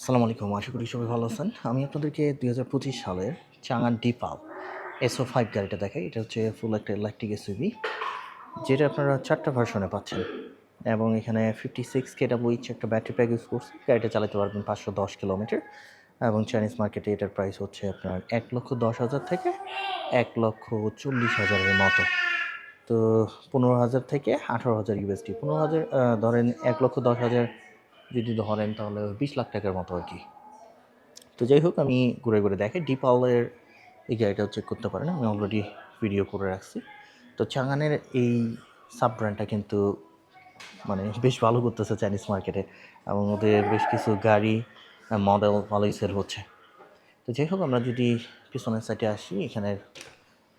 আসসালামু আলাইকুম, আশা করি সবাই ভালো আছেন। আমি আপনাদেরকে দুই হাজার পঁচিশ সালের চাঙান ডিপাল এসও ফাইভ গাড়িটা দেখাই। এটা হচ্ছে ফুল একটা ইলেকট্রিক এসইভি যেটা আপনারা চারটা ভার্সনে পাচ্ছেন। এবং এখানে ফিফটি সিক্স কে ডাব্লিউইচ একটা ব্যাটারি প্যাক ইউজ করছে। গাড়িটা চালাতে পারবেন পাঁচশো দশ কিলোমিটার এবং চাইনিজ মার্কেটে এটার প্রাইস হচ্ছে আপনার এক লক্ষ দশ হাজার থেকে এক লক্ষ চল্লিশ হাজারের মতো। তো পনেরো হাজার থেকে আঠারো হাজার ইউএসডি পনেরো হাজার ধরেন এক লক্ষ দশ হাজার যদি ধরেন তাহলে বিশ লাখ টাকার মতো আর কি। তো যাই হোক, আমি ঘুরে ঘুরে দেখে ডিপালের এই গাড়িটাও চেক করতে পারেন। আমি অলরেডি ভিডিও করে রাখছি। তো চাঙানের এই সাব ব্র্যান্ডটা কিন্তু মানে বেশ ভালো করতেছে চাইনিজ মার্কেটে এবং ওদের বেশ কিছু গাড়ি মডেল ভালোই সেল হচ্ছে। তো যাই হোক, আমরা যদি পিছনের সাইডে আসি, এখানে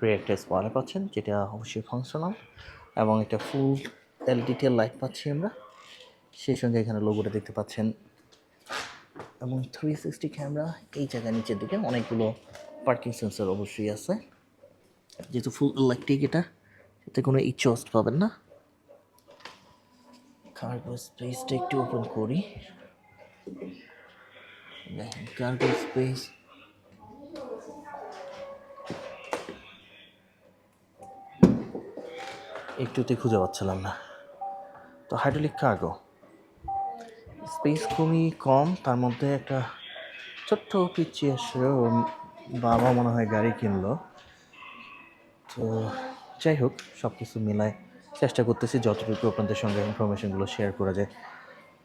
রে একটা পাচ্ছেন, যেটা অবশ্যই ফাংশনাল এবং একটা ফুল এলইডি টেল লাইট পাচ্ছি আমরা। সেই সঙ্গে এখানে লোগোটা দেখতে পাচ্ছেন। এবং থ্রি সিক্সটি ক্যামেরা এই জায়গায় নিচের দিকে অনেকগুলো পার্কিং সেন্সর অবশ্যই আছে। যেহেতু ফুল ইলেকট্রিক এটা, এতে কোনো ইচস্ট পাবেন না। কার্গো স্পেসটা একটু ওপেন করি। কার্গো স্পেস একটুতে খুঁজে পাচ্ছিলাম না। তো হাইড্রোলিক কার্গো স্পেস খুবই কম, তার মধ্যে একটা ছোট্ট পিচ্ছি আসে ওর বাবা মনে হয় গাড়ি কিনলো। তো যাই হোক সব কিছু মিলায় চেষ্টা করতেছি যতটুকু আপনাদের সঙ্গে ইনফরমেশনগুলো শেয়ার করা যায়।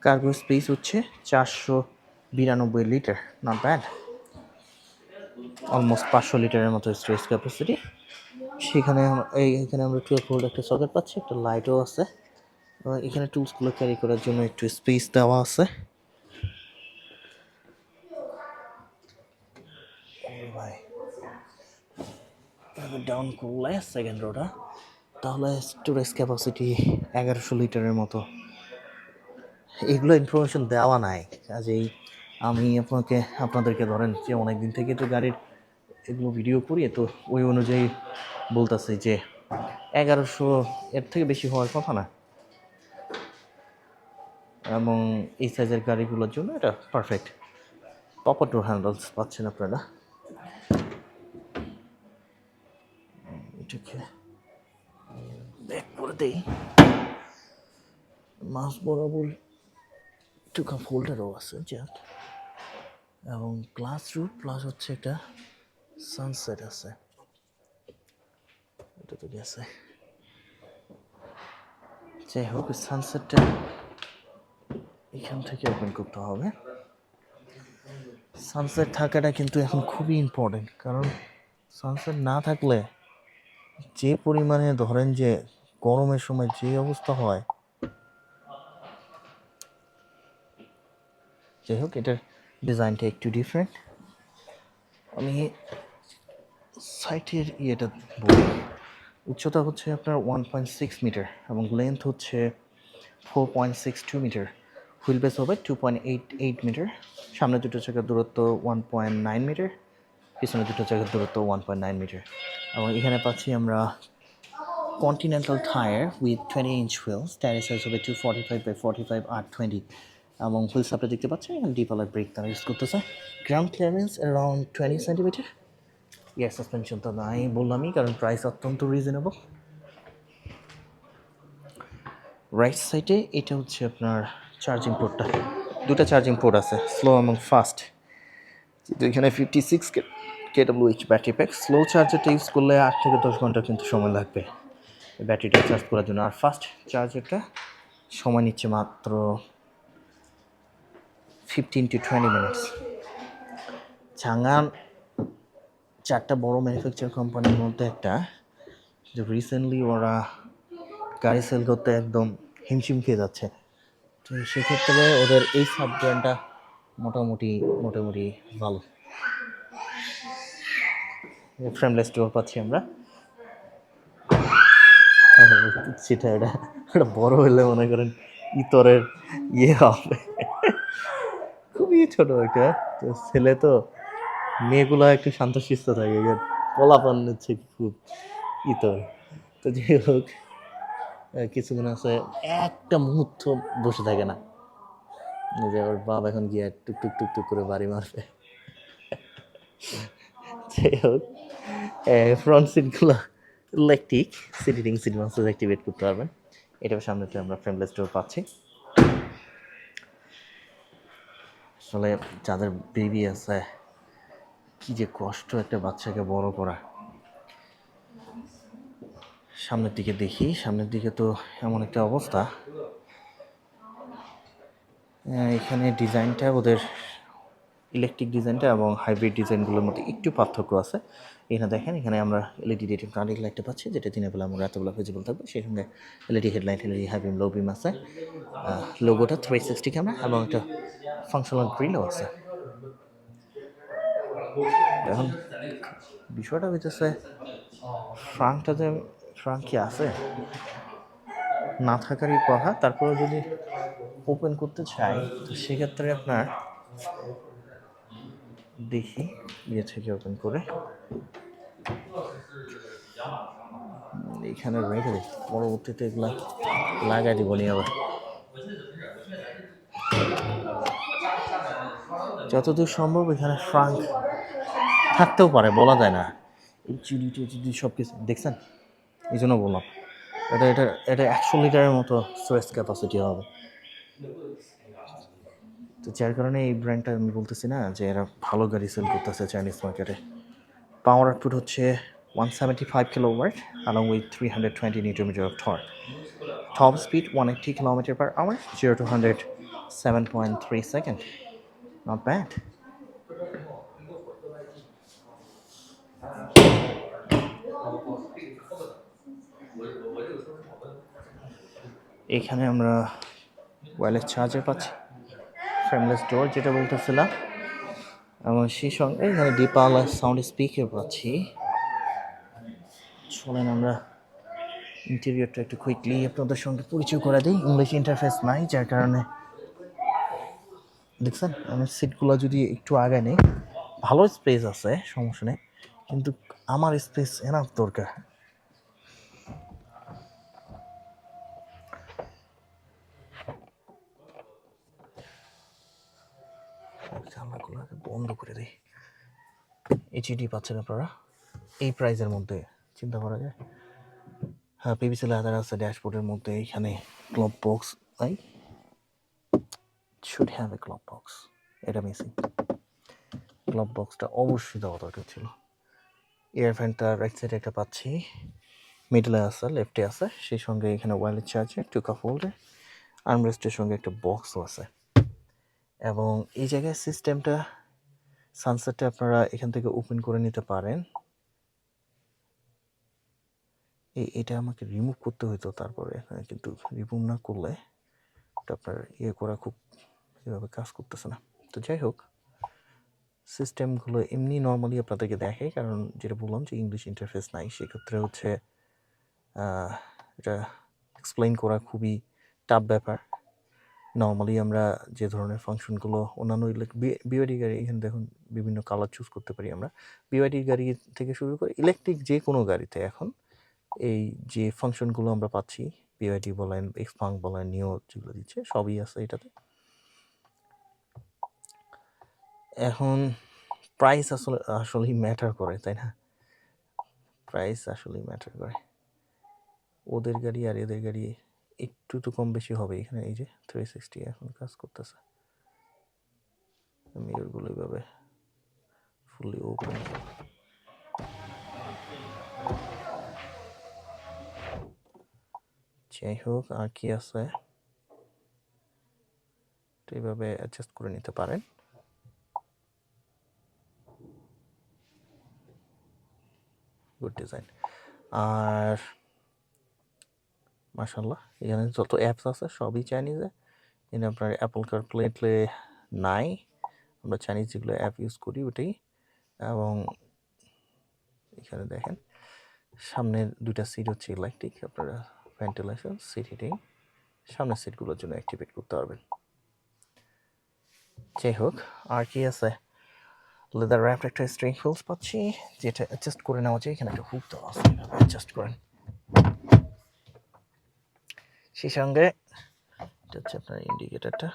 কার্গো স্পেস হচ্ছে চারশো বিরানব্বই লিটার নট ব্যাড অলমোস্ট পাঁচশো লিটারের মতো স্টোরেজ ক্যাপাসিটি সেখানে এই এখানে আমরা টুয়েলভ ভোল্ট একটা সকেট পাচ্ছি, একটা লাইটও আছে। এখানে টুলসগুলো ক্যারি করার জন্য একটু স্পেস দেওয়া আছে। ডাউন করলে সেকেন্ড রোটা তাহলে স্টোরেজ ক্যাপাসিটি এগারোশো লিটারের মতো। এগুলো ইনফরমেশন দেওয়া নাই। কাজেই আমি আপনাকে, আপনাদেরকে ধরেন যে অনেক দিন থেকে তো গাড়ির এগুলো ভিডিও করি, তো ওই অনুযায়ী বলতেছি যে এগারোশো এর থেকে বেশি হওয়ার কথা না। এবং এই সাইজের গাড়িগুলোর জন্য এটা পারফেক্ট পপার ডোর হ্যান্ডেলস পাচ্ছেন আপনারা। এটাকে ব্যাক করে দেই। মাছ বরাবর একটু ফোল্ডারও আছে যাক এবং গ্লাস রুট প্লাস হচ্ছে একটা সানসেট আছে। এটা তো গেছে। যাই হোক সানসেটটা এখান থেকে ওপেন করতে হবে। সানসেট থাকাটা কিন্তু এখন খুবই ইম্পর্টেন্ট কারণ সানসেট না থাকলে যে পরিমাণে ধরেন যে গরমের সময় যে অবস্থা হয়, যাই হোক, এটার ডিজাইনটা একটু ডিফারেন্ট আমি সাইটের ইয়েটা বলি। উচ্চতা হচ্ছে আপনার ওয়ান পয়েন্ট সিক্স মিটার এবং লেন্থ হচ্ছে four point six two metre wheel base হবে two point eight eight metre সামনে দুটো চাকার দূরত্ব ওয়ান পয়েন্ট নাইন মিটার পিছনে দুটো চাকার দূরত্ব ওয়ান পয়েন্ট নাইন মিটার এবং এখানে পাচ্ছি আমরা continental tyre with twenty inch wheels টায়ারের সাইজ হবে two forty five by forty five R twenty এবং হুইলস আপনি দেখতে পাচ্ছেন, এখানে ডিপালার ব্রেক তারা ইউজ করতেছে। Ground clearance around twenty centimetre air suspension তো নাই বললামই, কারণ প্রাইস অত্যন্ত রিজনেবল রাইট সাইডে এটা হচ্ছে আপনার চার্জিং পোর্টটা দুটো চার্জিং পোর্ট আছে স্লো এবং ফাস্ট কিন্তু এখানে fifty six K W H battery pack slow চার্জারটা ইউজ করলে আট থেকে দশ ঘণ্টা কিন্তু সময় লাগবে ব্যাটারিটা চার্জ করার জন্য। আর ফাস্ট চার্জারটা সময় নিচ্ছে মাত্র fifteen to twenty minutes Changan চারটা বড় ম্যানুফ্যাকচার কোম্পানির মধ্যে একটা, যে রিসেন্টলি ওরা গাড়ি সেল করতে একদম হিমশিম খেয়ে যাচ্ছে। তো সেক্ষেত্রে ওদের এই সাব ব্র্যান্ডটা মোটামুটি মোটামুটি ভালো। ফ্রেমলেস ডোর পাচ্ছি আমরা। সেটা এটা এটা বড় হলে মনে করেন ইতরের ইয়ে হবে। খুবই ছোট একটা, তো ছেলে তো, মেয়েগুলো একটু শান্তশিষ্ট থাকে পোলাপান হচ্ছে খুব ইতর। তো যাই হোক। কিছুক্ষণ আছে, একটা মুহূর্ত বসে থাকে না। যে ওর বাপ এখন গিয়ে টুক টুক টুক টুক করে বাড়ি মারবে। যাই হোক ফ্রন্ট সিটগুলো electric seating seat master activate করতে পারবেন। এটার সামনেতে আমরা ফ্রেমলেস ডোর পাচ্ছি। আসলে যাদের বেবি আছে, কি যে কষ্ট একটা বাচ্চাকে বড় করা। সামনের দিকে দেখি, সামনের দিকে তো এমন একটা অবস্থা। এখানে ডিজাইনটা ওদের ইলেকট্রিক ডিজাইনটা এবং হাইব্রিড ডিজাইনগুলোর মধ্যে একটু পার্থক্য আছে। এখানে দেখেন, এখানে আমরা এলইডি রেটিং কার্ডিক লাইটটা পাচ্ছি, যেটা দিনের বেলা আমরা রাতেবেলা ভিজিবল থাকবে। সেই সঙ্গে LED headlight LED high beam low beam আছে। লোগোটা থ্রি সিক্সটি ক্যামেরা এবং একটা ফাংশনাল গ্রিলও আছে। এখন বিষয়টা হইতেছে ফ্রাঙ্কটাতে ফ্রাঙ্ক কি আছে, না থাকারই কথা। তারপরে যদি ওপেন করতে চাই, তো সেক্ষেত্রে আপনার দেখি ইয়ে থেকে ওপেন করে। এইখানে রেখে দিই পরবর্তীতে এগুলা লাগাই দিব নি আবার। যতদূর সম্ভব এখানে ফ্রাঙ্ক থাকতেও পারে, বলা যায় না। এই চিড়ি টিড়ি সব কিছু দেখছেন? এই জন্য বললাম এটা এটা এটা একশো লিটারের মতো স্টোরেজ ক্যাপাসিটি হবে তো যার কারণে এই ব্র্যান্ডটা আমি বলতেছি না যে এরা ভালো গাড়ি সেল করতেছে চাইনিজ মার্কেটে পাওয়ার আউটপুট হচ্ছে one seventy five kilowatt along with 320 newton meter speed one Top speed 180 kilometer per hour, 0 to 100 7.3 second. Not bad. এখানে আমরা ওয়্যারলেস চার্জার পাচ্ছি। ফ্রেমলেস ডোর যেটা বলতেছিলাম। এবং সেই সঙ্গে এখানে ডিপাল সাউন্ড স্পিকার পাচ্ছি। চলেন আমরা ইন্টেরিয়রটা একটু কুইকলি আপনাদের সঙ্গে পরিচয় করে দিই। ইংলিশ ইন্টারফেস নাই, যার কারণে দেখছেন, আমি সিটগুলো যদি একটু আগে নেই, ভালো স্পেস আছে, সমস্যা নেই। কিন্তু আমার স্পেস এনাফ দরকার জানলাগুলো আগে বন্ধ করে দিই। এইচডি পাচ্ছেন আপনারা? এই প্রাইজের মধ্যে, চিন্তা করা যায়। হ্যাঁ পিভিসি লেদার আছে ড্যাশবোর্ডের মধ্যে এখানে ক্লব বক্স নাই should have a glove box এটা মিসিং ক্লব বক্সটা অবশ্যই দেওয়া দরকার ছিল। এয়ার ফ্যানটা রাইট সাইডে একটা পাচ্ছি। মিডলে আছে লেফটে আছে, সেই সঙ্গে এখানে wireless charger two cup holder আর্মরেস্টের সঙ্গে একটা বক্সও আছে। এবং এই জায়গায় সিস্টেমটা সানসেটটা আপনারা এখান থেকে ওপেন করে নিতে পারেন। এই এটা আমাকে রিমুভ করতে হতো তারপরে এখানে কিন্তু রিমুভ না করলে আপনার ইয়ে করা খুব এভাবে কাজ করতেছে না। তো যাই হোক সিস্টেমগুলো এমনি নর্মালি আপনাদেরকে দেখে কারণ যেটা বললাম যে ইংলিশ ইন্টারফেস নাই, সেক্ষেত্রে হচ্ছে এটা এক্সপ্লেইন করা খুবই টাফ ব্যাপার। নর্মালি আমরা যে ধরনের ফাংশনগুলো অন্যান্য বিওয়াইডি গাড়ি, এখানে দেখুন বিভিন্ন কালার চুজ করতে পারি আমরা। বিওয়াইডি গাড়ি থেকে শুরু করে ইলেকট্রিক যে কোনো গাড়িতে এখন এই যে ফাংশনগুলো আমরা পাচ্ছি বিওয়াইডি বলেন এক্সপাং বলেন নিও যেগুলো দিচ্ছে, সবই আছে এটাতে। এখন প্রাইস আসলে, আসলেই ম্যাটার করে, তাই না? প্রাইস আসলেই ম্যাটার করে। ওদের গাড়ি আর এদের গাড়ি একটু তো কম বেশি হবে এখানে, এই যে থ্রি সিক্সটি এখন কাজ করতেছে। মিররগুলো এইভাবে ফুললি ওপেন যাই হোক আর কি আছে? এইভাবে অ্যাডজাস্ট করে নিতে পারেন। গুড ডিজাইন আর মাশাল্লাহ এখানে যত অ্যাপস আছে সবই চাইনিজে এখানে আপনার অ্যাপল কার প্লেটলে নাই, আমরা চাইনিজ যেগুলো অ্যাপ ইউজ করি ওটাই। এবং এখানে দেখেন, সামনের দুইটা সিট হচ্ছে ইলেকট্রিক আপনারা ভেন্টিলেশন সিট হিটিং সামনের সিটগুলোর জন্য অ্যাক্টিভেট করতে পারবেন। যাই হোক, আর কি আছে? লেদার র্যাপড একটা স্ট্রিং হুইলস পাচ্ছি, যেটা অ্যাডজাস্ট করে নেওয়া যায়, এখানে একটা হুক দেওয়া আছে অ্যাডজাস্ট করেন। সেই সঙ্গে এটা হচ্ছে আপনার ইন্ডিকেটারটা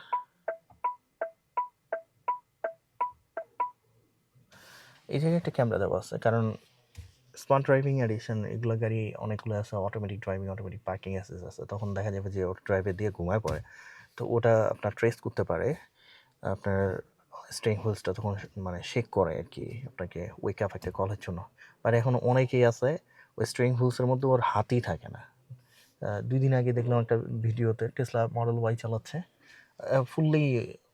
এই জায়গায় একটা ক্যামেরা দেওয়া আছে, কারণ স্মার্ট ড্রাইভিং এডিশন এগুলো গাড়ি অনেকগুলো আছে automatic driving automatic parking assist আছে। তখন দেখা যাবে যে ওর ড্রাইভে দিয়ে ঘুমায় পড়ে। তো ওটা আপনার ট্রেস করতে পারে, আপনার স্ট্রিং হুলসটা তখন মানে শেক করে আর কি, আপনাকে ওয়েক আপ একটা কলের জন্য। বাট এখন অনেকেই আছে, ওই স্ট্রিং হুলসের মধ্যে ওর হাতই থাকে না। দুই দিন আগে দেখলাম একটা ভিডিওতে টেসলা মডেল ওয়াই চালাচ্ছে। ফুললি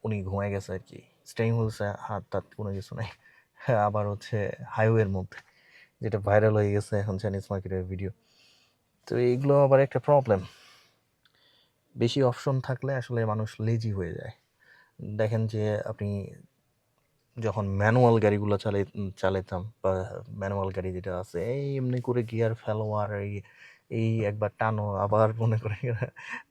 উনি ঘুমায় গেছে আর কি। স্ট্রিং হুইলসে হাত টাত কোনো কিছু নেই। আবার হচ্ছে হাইওয়ের মধ্যে, যেটা ভাইরাল হয়ে গেছে এখন চাইনিজ মার্কেটের ভিডিও তো এইগুলো আবার একটা প্রবলেম বেশি অপশন থাকলে আসলে মানুষ লেজি হয়ে যায়। দেখেন যে আপনি যখন ম্যানুয়াল গাড়িগুলো চালে চালাতাম বা ম্যানুয়াল গাড়ি যেটা আছে, এই এমনি করে গিয়ার ফেলো আর এই এই একবার টানো আবার মনে করে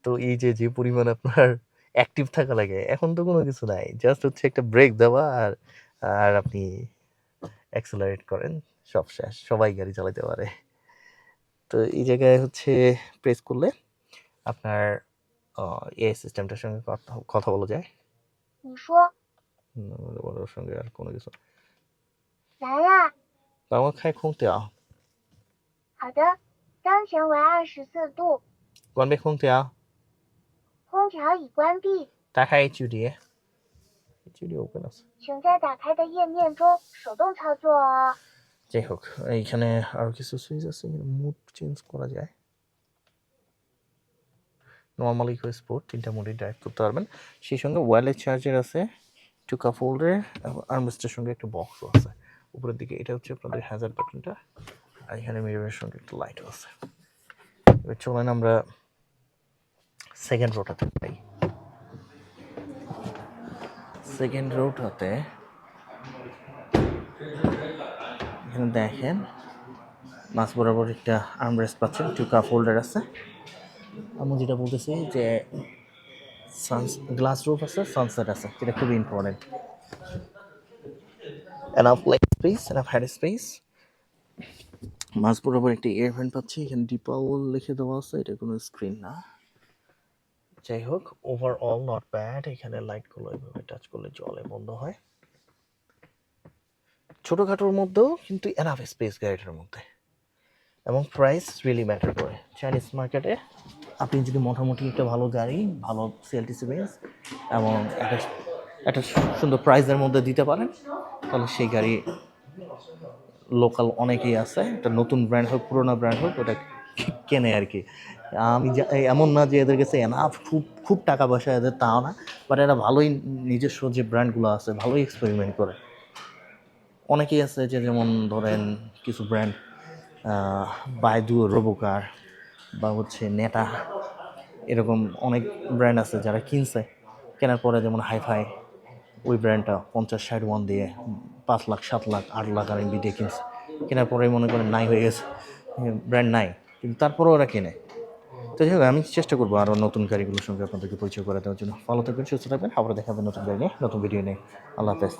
তো এই যে যে পরিমাণ আপনার অ্যাক্টিভ থাকা লাগে এখন তো কোনো কিছু নাই। জাস্ট হচ্ছে একটা ব্রেক দেওয়া আর আর আপনি অ্যাক্সেলারেট করেন সব শেষ। সবাই গাড়ি চালাতে পারে। তো এই জায়গায় হচ্ছে প্রেস করলে আপনার এ সিস্টেমটার সঙ্গে কথা বলা যায়। ওর সঙ্গে আর কোনো কিছু মামা। খায় খুঁজতে আহ। 当前为二十四度， কোনবে খুঁজতে আ 空调已关闭， টাকা এই চুড়িয়ে চুড়ি ওপেন আছে 请在打开的页面中手动操作哦。 যাই হোক এইখানে আরো কিছু সুইচ আছে মুড চেঞ্জ করা যায় নর্মাল ইকো স্পোর্ট তিনটা মোডে ড্রাইভ করতে পারবেন সেই সঙ্গে ওয়্যারলেস চার্জার আছে টু কাপ হোল্ডার আর্মরেস্টের সঙ্গে একটা বক্সও আছে উপরের দিকে এটা হচ্ছে আপনাদের হ্যাজার বাটনটা আর এখানে মিররের সঙ্গে একটা লাইটও আছে। এবার চলেন আমরা সেকেন্ড রোটাতে পাই সেকেন্ড রোটাতে এখানে দেখেন, মাছ বরাবর একটা আর্মরেস্ট পাচ্ছেন টু কাপ হোল্ডার আছে। আমি যেটা বলতেছি যে সানস গ্লাস রুফ আছে সানসেট আছে, যেটা খুবই important enough leg space enough head space মাছ বরাবর একটা এয়ার ভ্যান পাচ্ছি, এখানে ডিপাউল লিখে দেওয়া আছে, এটা কোনো স্ক্রিন না। যাই হোক ওভারঅল নট ব্যাড এখানে লাইটগুলো এভাবে টাচ করলে জলে বন্ধ হয়। ছোটোখাটোর মধ্যেও কিন্তু এনাফ স্পেস গাড়িটার মধ্যে। এবং প্রাইস রিয়েলি ম্যাটার করে। চাইনিজ মার্কেটে আপনি যদি মোটামুটি একটা ভালো গাড়ি, ভালো সিএলটিসি বেস এবং একটা একটা সুন্দর প্রাইসের মধ্যে দিতে পারেন, তাহলে সেই গাড়ি লোকাল অনেকেই আছে, একটা নতুন ব্র্যান্ড হোক, পুরোনো ব্র্যান্ড হোক, ওটা কেনে আর কি। আমি এমন না যে এদের কাছে এনাফ খুব খুব টাকা পয়সা এদের তাও না বাট এরা ভালোই নিজস্ব যে ব্র্যান্ডগুলো আছে, ভালোই এক্সপেরিমেন্ট করে। অনেকেই আছে যে যেমন ধরেন কিছু ব্র্যান্ড বাইদু রোবোকার বা হচ্ছে নেটা এরকম অনেক ব্র্যান্ড আছে যারা কিনছে, কেনার পরে যেমন হাইফাই ওই ব্র্যান্ডটা পঞ্চাশ ষাট ওয়ান দিয়ে পাঁচ লাখ, সাত লাখ, আট লাখ আর এমবি দিয়ে কিনছে। কেনার পরে মনে করেন নাই হয়ে গেছে। ব্র্যান্ড নাই, কিন্তু তারপরেও ওরা কেনে। তো যাই হোক, আমি চেষ্টা করব আরও নতুন গাড়িগুলোর সঙ্গে আপনাদেরকে পরিচয় করে দেওয়ার জন্য। ভালো থাকবেন, সুস্থ থাকবেন আবার দেখাবেন নতুন গাড়ি নিয়ে, নতুন ভিডিও নিয়ে। আল্লাহ হাফেজ।